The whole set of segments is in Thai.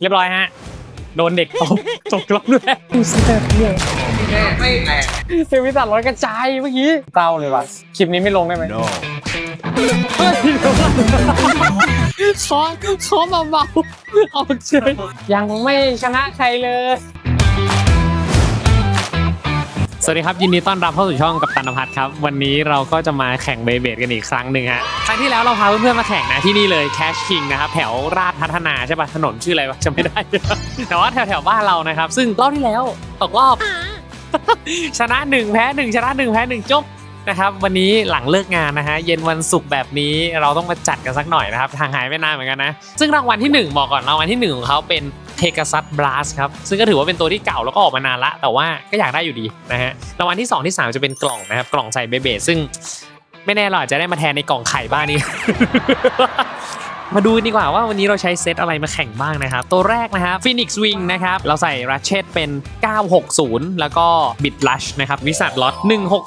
เรียบร้อยฮะ โดนเด็กตบตกรอบด้วยดูสิแต่เนี่ยไม่แตกเซลวิสันร้อยกระจายเมื่อกี้เต้าเลยวะคลิปนี้ไม่ลงได้ไหม No. เฮ้ยเดี๋ยวก่อนขอขอเบาๆเอาเฉยยังไม่ชนะใครเลย สวัสดีครับยินดีต้อนรับเข้าสู่ช่องกับตันพัฒน์ครับ วันนี้เราก็จะมาแข่งเบเบดกันอีกครั้งหนึ่งฮะครั้งที่แล้วเราพาเพื่อนๆมาแข่งนะที่นี่เลย Cash King นะครับแถวราชพัฒนาใช่ปะถนนชื่ออะไรวะจำไม่ได้ แต่ว่าแถวแถวๆบ้านเรานะครับ ซึ่งรอบที่แล้วตกรอบชนะหนึ่งแพ้หนึ่งชนะหนึ่งแพ้หนึ่งจบนะครับวันนี้หลังเลิกงานนะฮะเย็นวันศุกร์แบบนี้เราต้องมาจัดกันสักหน่อยนะครับทางหายไม่นานเหมือนกันนะ ซึ่งรางวัลที่หนึ่งบอกก่อนรางวัลที่หนึ่งของเขาเป็น p e g a s u s Blast ครับ ซึ่งก็ถือว่าเป็นตัวที่เก่าแล้วก็ออกมานานละ แต่ว่าก็อยากได้อยู่ดีนะฮะรางวัลที่ 2 ที่ 3 จะเป็นกล่องนะครับ กล่องใส่เบเบซึ่งไม่แน่เราอาจจะได้มาแทนในกล่องไข่บ้านนี้ มาดูดีกว่าว่าวันนี้เราใช้เซตอะไรมาแข่งบ้างนะครับ ตัวแรกนะครับ Phoenix Wing นะครับ เราใส่ Ratchet เป็น 960 แล้วก็ Bit Rush นะครับ วิสัทล็อต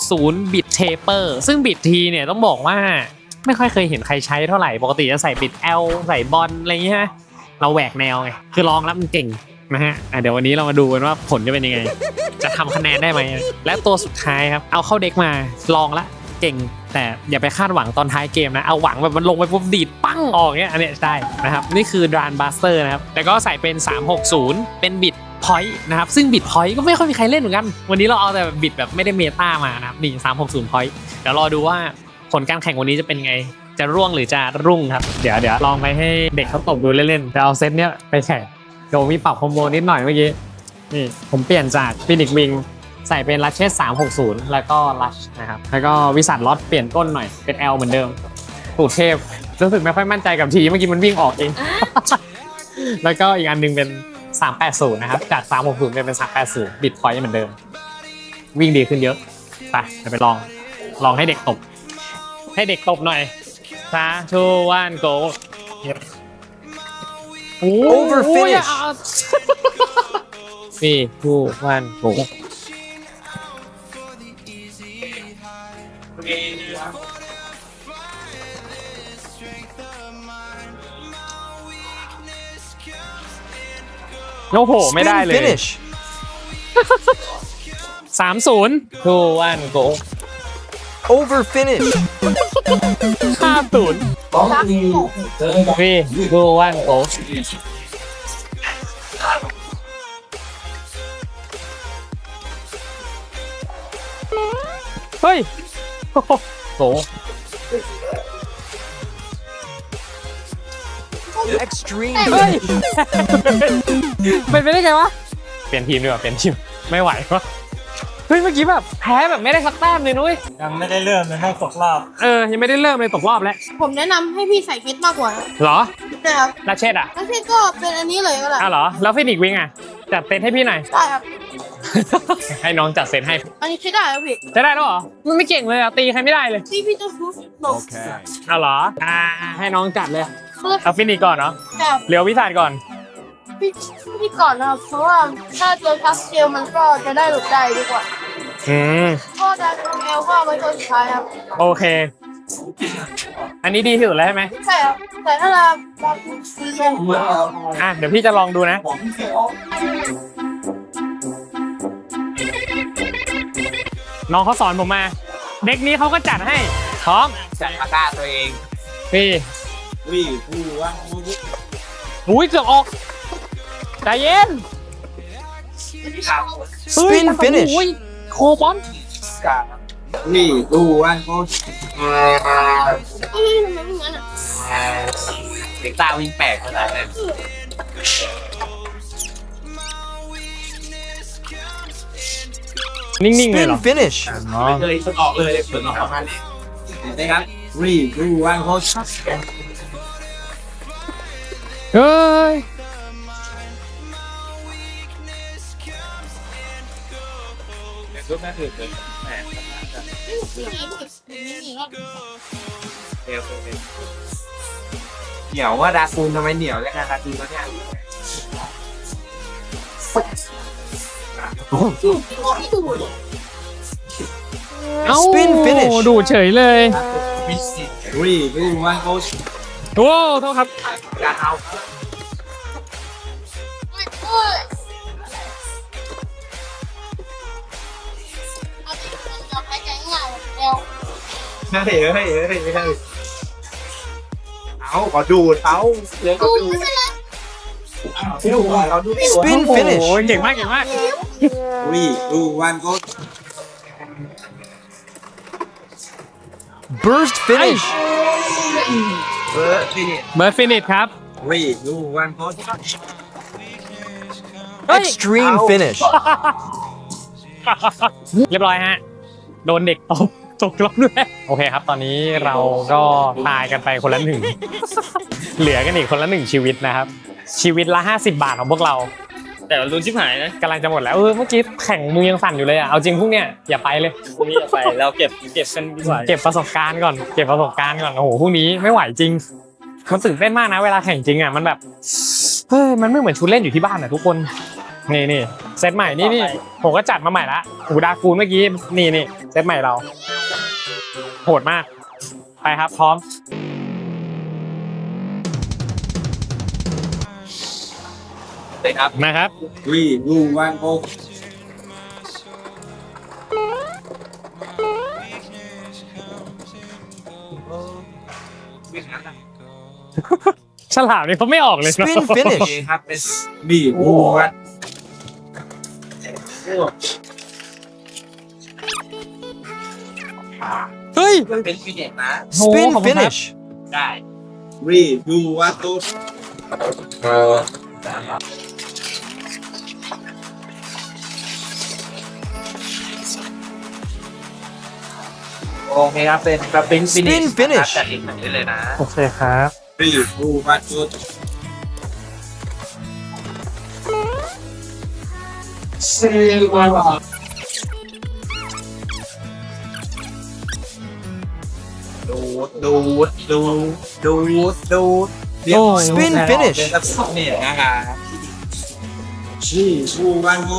160 Bit Taper ซึ่ง Bit T เนี่ยต้องบอกว่าไม่ค่อยเคยเห็นใครใช้เท่าไหร่ ปกติจะใส่ Bit L ใส่บอลอะไรอย่างเงี้ย เราแหวกแนวไงคือลองแล้วมันเก่งนะฮะเดี๋ยววันนี้เรามาดูกันว่าผลจะเป็นยังไง จะทำคะแนนได้ไหม และตัวสุดท้ายครับ เอาเข้าเด็กมาลองละเก่ง แต่อย่าไปคาดหวังตอนท้ายเกมนะ เอาหวังแบบมันลงไปปุ๊บดีดปั้งออกเงี้ยอันเนี้ยได้นะครับ นี่คือดรานบัสเตอร์นะครับ แต่ก็ใส่เป็น 360 เป็นบิตพอยต์นะครับซึ่งบิตพอยต์ก็ไม่ค่อยมีใครเล่นเหมือนกัน วันนี้เราเอาแต่บิตแบบไม่ได้เมตามานะครับนี่360พอยต์เดี๋ยวรอดูว่าผลการแข่งวันนี้จะเป็นไง จะร่วงหรือจะรุ่งครับ เดี๋ยวเดี๋ยวลองไปให้เด็กเขาตบดูเล่นๆจะเอาเซตเนี้ยไปแข่งเดี๋ยวมีปรับคอมโบนิดหน่อยเมื่อกี้ นี่ผมเปลี่ยนจากฟินิกวิงใส่เป็นลัชเชส360 แล้วก็ลัชนะครับ แล้วก็วิสัทล็อตเปลี่ยนต้นหน่อยเป็น L เหมือนเดิมสูตรเทพรู้สึกไม่ค่อยมั่นใจกับทีเมื่อกี้มันวิ่งออกเอง แล้วก็อีกอันหนึงเป็น 380 นะครับ จาก 360เป็นเป็น380 บิตพอยต์เหมือนเดิม วิ่งดีขึ้นเยอะ ไปเดี๋ยวไปลอง ลองให้เด็กตบ ให้เด็กตบหน่อย ซาชูวันโกโอ้ Over finish สี่ทูวันโก โอ้โห ไม่ได้ Spin เลย Finish. สามศูนย์ทูวันโก Over finish. ห้าศูนย์พี่ทูวันโกเฮ้ย โอ้โหโห Extreme. เฮ้ย เป็นไปได้ไงวะ เปลี่ยนทีมดีกว่าเปลี่ยนทีม ไม่ไหววะ เฮ้ยเมื่อกี้แบบแพ้แบบไม่ได้สักแต้มเลยนุ้ยยังไม่ได้เริ่มเลยให้ตกรอบเออยังไม่ได้เริ่มเลยตกรอบแล้วผมแนะนำให้พี่ใส่เฟซมากกว่านะเหรอนะครับลาเชตอะแล้วพี่ก็เป็นอันนี้เลยก็ได้อ้าวเหรอแล้วฟินิกวิงอะจัดเซตให้พี่หน่อยได้ครับให้น้องจัดเซตให้ อันนี้ใช้ได้ครับพี่จะได้แล้วเหรอมันไม่เก่งเลยอะตีใครไม่ได้เลยที่พี่จะฟุตลง Okay. เอาเหรออ่าให้น้องจัดเลยเพื่อเอาฟินิกก่อนเนาะแบบเรียววิสานก่อน พี่พี่ก่อนนะครับเพราะว่าถ้าเจอทัสเกลมันก็จะได้หลุดได้ดีกว่าอืม ก็จะเอลก็เอาไว้ตัวสุดท้ายครับโอเค อันนี้ดีที่สุดแล้วใช่ไหมใช่ครับแต่ถ้าเราแบบซีเอ็มอะ เดี๋ยวพี่จะลองดูนะ น้องเขาสอนผมมา เด็กนี้เขาก็จัดให้พร้อมจัดตะกร้าตัวเองพี่ วิ่งผู้ว่าอุ้ยเกือบออก ใจเย็นเฮ้ย Spin finish โอ้ยโคบอลนี่ผู้ว่าโค้ชเฮ้ยทำไมไม่งั้นอะเด็กตาวิ่งแปลกขนาดนั้นนิ่งๆเลยเหรอ Spin finish. อ๋อเลยฝึกออกเลยฝึกออกประมาณนี้นะครับรีผู้ว่าโค้ชเฮ้ย รูปหน้าอื่นเลยแหมนี่นี่นี่ครับเร็วเร็วเหนียวว่าดาคูนทำไมเหนียวเลยนะดาคูนเขาเนี่ยที่ดูดเอ้า Spin finish ดูดเฉยเลยมิสซิรีผู้ว่าโค้ชโอ้โทษครับ การเอา เฮ้ยเฮ้ยเฮ้ยเฮ้ยเฮ้ยเอาขอดูดเอาเดี๋ยวก็กูดูไม่ใช่แล้วดูเราดู Spin โอ้ finish. โหเก่งมากเก่งมาก three two one go Burst finish. เบิร์ดฟินิชเบิร์ดฟินิชครับ three two one go เฮ้ย Extreme finish. เรียบร้อยฮะ โดนเด็กตบ ตกรอบด้วยโอเคครับ ตอนนี้เราก็ตายกันไปคนละหนึ่ง เหลือกันอีกคนละหนึ่งชีวิตนะครับ ชีวิตละ 50 บาทของพวกเราแต่เราลุ้นชิบหายนะกำลังจะหมดแล้วเออเมื่อกี้แข่งมือยังสั่นอยู่เลยอะเอาจริงพวกเนี้ยอย่าไปเลยพรุ่งนี้อย่าไปเราเก็บเก็บกันดีกว่าเก็บประสบการณ์ก่อนเก็บประสบการณ์ก่อนโอ้โหพรุ่งนี้ไม่ไหวจริงมันตื่นเต้นมากนะเวลาแข่งจริงอะมันแบบเฮ้ยมันไม่เหมือนชุดเล่นอยู่ที่บ้านอะทุกคนนี่นี่เซตใหม่นี่นี่ผมก็จัดมาใหม่ละหูดาคูนเมื่อกี้นี่นี่เซตใหม่เรา โหดมาก ไปครับพร้อม เลยครับนะครับ three two one go ฉลามนี่เขาไม่ออกเลยเนอะ Spin โอ finish. เคครับเป็น three two one เฮ้ยมัน เป็นฟินิชนะ Spin โอ้ขอบคุณครับ finish. ได้ three two one go โอเคครับเป็นสปริงฟินิช Spin finish จัดอีกหนึ่งได้เลยนะโอเคครับ three two one go ดูดดูดดูดดูดดูดโอ้ Spin เป็น finish. สปริงเนี่ยนะครับ three two one go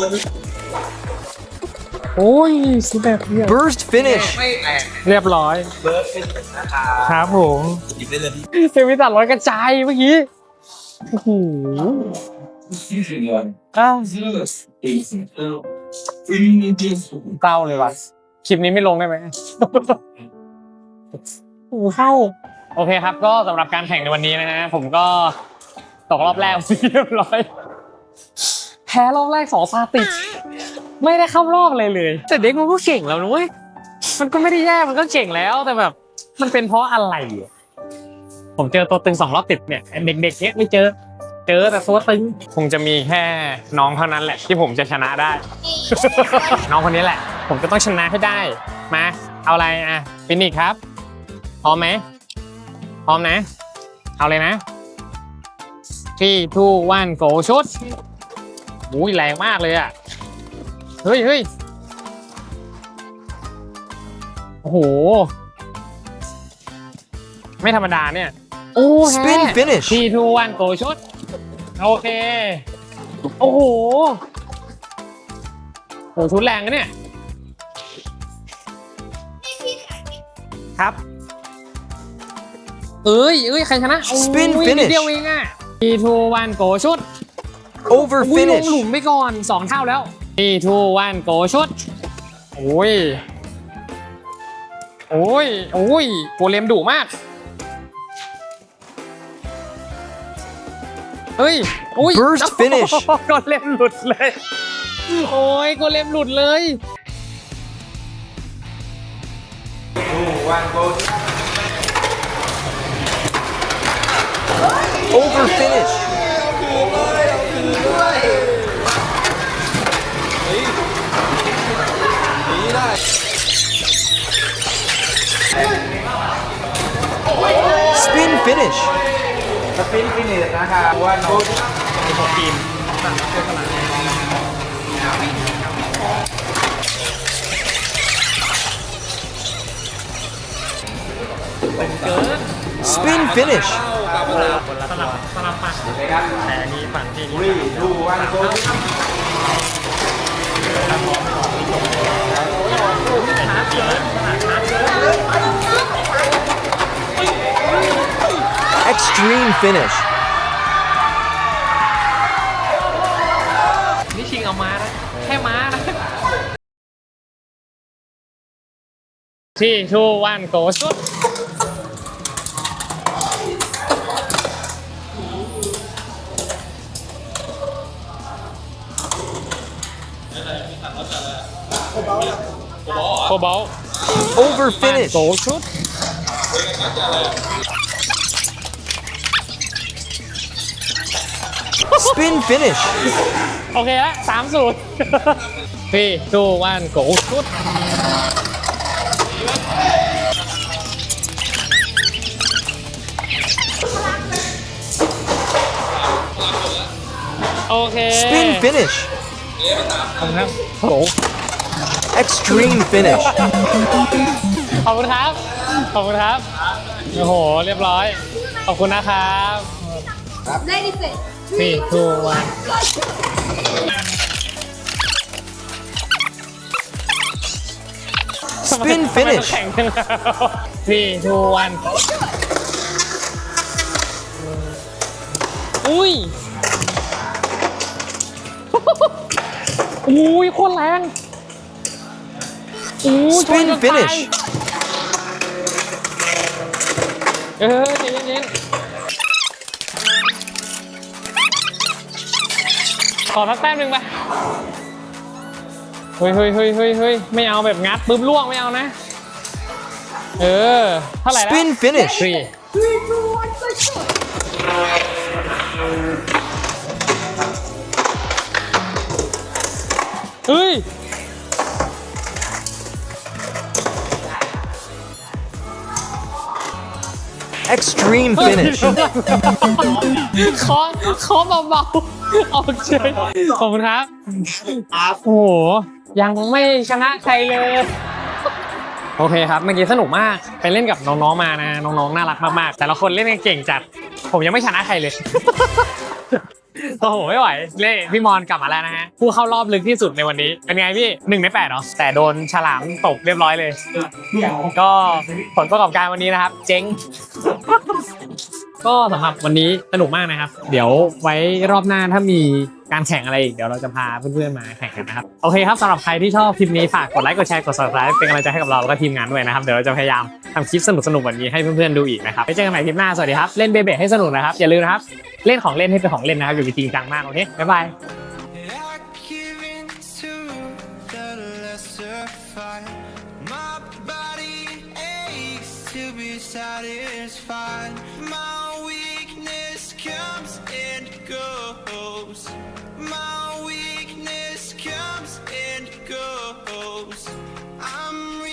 โอ้ยสุดแบบเรียบ Burst finish. ไม่แตกเรียบร้อยเบิร์ดเป็นนะครับครับผมหยิบได้เลยพี่เซมิตัดร้อยกระจายเมื่อกี้โอ้โหอ้าวเต้าเลยว่ะคลิปนี้ไม่ลงได้ไหม หเข้า โอเคครับ ก็สำหรับการแข่งในวันนี้นะฮะผมก็ตกรอบแรกเรียบร้อยแพ้รอบแรกสองซาติดไม่ได้เข้ารอบเลยเลย แต่เด็กมันก็เก่งแล้วนะเว้ยมันก็ไม่ได้แย่มันก็เก่งแล้วแต่แบบ มันเป็นเพราะอะไรอะผมเจอตัวตึงสองรอบติดเนี่ยเด็กๆเนี้ยไม่เจอ เจอแต่ตัวตึงคงจะมีแค่น้องเท่านั้นแหละ ที่ผมจะชนะได้ น้องคนนี้แหละ ผมก็ต้องชนะให้ได้มาเอาอะไรอะฟินิกครับ พร้อมไหมพร้อมนะ เอาเลยนะที่ทูวันโกชุดอุ้ยแรงมากเลยอะ เฮ้ยเฮ้ยโอ้โห ไม่ธรรมดาเนี่ย โอ้ Spin แฮะ finish. ทีทูวันโกชุดโอเค โอ้โหโหชุดแรงนะเนี่ย ครับ เอ้ยเอ้ยใครชนะ Spin โอ้ย finish นิดเดียวเองอะทีทูวันโกชุด Over อุ้ยลง finish. หลุมไปก่อนสองเท่าแล้วทีทูวันโกชุดโอ้ยโอ้ยโอ้ยโกเลมดุมากเฮ้ยโอ้ย Burst finish โกเลมหลุดเลย โอ้ยโกเลมหลุดเลย two one go Over finish. Spin finish. สปริงฟินิชนะครับว่าโน้ ต Spin finish. เลยครับแต่นี้ฝั่งที่รีดูวันโก Extreme finish. นี่ชิงเอามานะแค่ม้านะที่ทูวันโกสุด โคบอล Over finish. โกชุด Spin finish. โอเคละสามสูตรพี่ทูวันโกชุดโอเค Spin finish. ขอบคุณครับโอ้ Extreme finish. ขอบคุณครับ ขอบคุณครับ โอ้โห เรียบร้อย ขอบคุณนะครับ Ladies say นี่ทูวัน Spin finish. แข่งกันนี่ทูวันอุ้ยอุ้ยโคตรแรง อุ้ย Spin ชนจนตาย finish เออใจเย็นๆขอสักแต้มหนึ่งไปเฮ้ยเฮ้ยเฮ้ยเฮ้ยเฮ้ยไม่เอาแบบงัดปุ๊บล่วงไม่เอานะ เออ เท่าไหร่แล้ว Spin finish. สี่ three, two, one, go short. เฮ้ย Extreme finish. เคาะเคาะเบาๆเอาเฉยขอบคุณครับโอ้โหยังไม่ชนะใครเลย โอเคครับเมื่อกี้สนุกมากไปเล่นกับน้องๆมานะ น้องๆน่ารักมากๆ แต่ละคนเล่นกันเก่งจัด ผมยังไม่ชนะใครเลย โอ้โหไม่ไหวเล่พี่มอนกลับมาแล้วนะฮะผู้เข้ารอบลึกที่สุดในวันนี้ เป็นไงพี่หนึ่งในแปดเหรอแต่โดนฉลามตกเรียบร้อยเลย ก็ผลประกอบการวันนี้นะครับ เจ๊งก็สำหรับวันนี้สนุกมากนะครับ เดี๋ยวไว้รอบหน้าถ้ามีการแข่งอะไรอีก เดี๋ยวเราจะพาเพื่อนๆมาแข่งกันนะครับ โอเคครับสำหรับใครที่ชอบคลิปนี้ฝากกดไลค์กดแชร์กด subscribe เป็นกำลังใจให้กับเราแล้วก็ทีมงานด้วยนะครับ เดี๋ยวเราจะพยายามทำคลิปสนุกๆแบบนี้ให้เพื่อนๆดูอีกนะครับไว้เจอกันใหม่คลิปหน้าสวัสดีครับเล่นเบเบให้สนุกนะครับอย่าลืมนะครับ เล่นของเล่นให้เป็นของเล่นนะครับอย่าไปจริงจังมากโอเคบ๊ายบาย satisfied.